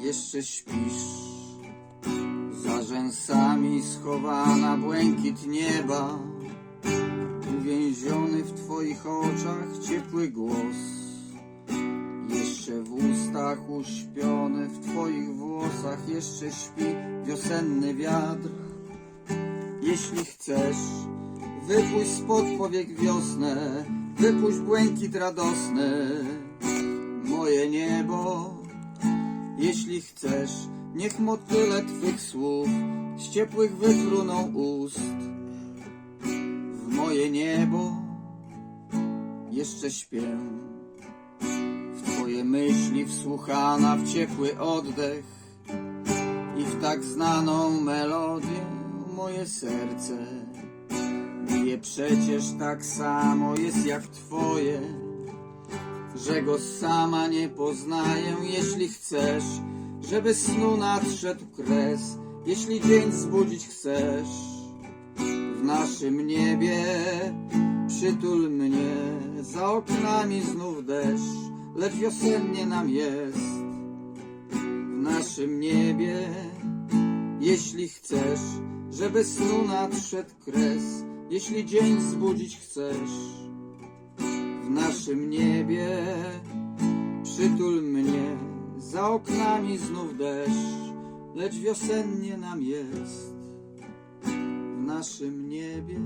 jeszcze śpisz. Za rzęsami schowana błękit nieba, uwięziony w twoich oczach ciepły głos. Jeszcze w ustach uśpiony, w twoich włosach jeszcze śpi wiosenny wiatr. Jeśli chcesz, wypuść spod powiek wiosnę, wypuść błękit radosny, moje niebo. Jeśli chcesz, niech motyle twych słów z ciepłych wyfruną ust. W moje niebo. Jeszcze śpię. W twoje myśli wsłuchana w ciepły oddech i w tak znaną melodię moje serce. Bije przecież tak samo jest jak twoje że go sama nie poznaję, jeśli chcesz, żeby snu nadszedł kres, jeśli dzień zbudzić chcesz. W naszym niebie przytul mnie, za oknami znów deszcz, lecz wiosennie nam jest. W naszym niebie, jeśli chcesz, żeby snu nadszedł kres, jeśli dzień zbudzić chcesz w naszym niebie. Przytul mnie, za oknami znów deszcz, lecz wiosennie nam jest w naszym niebie.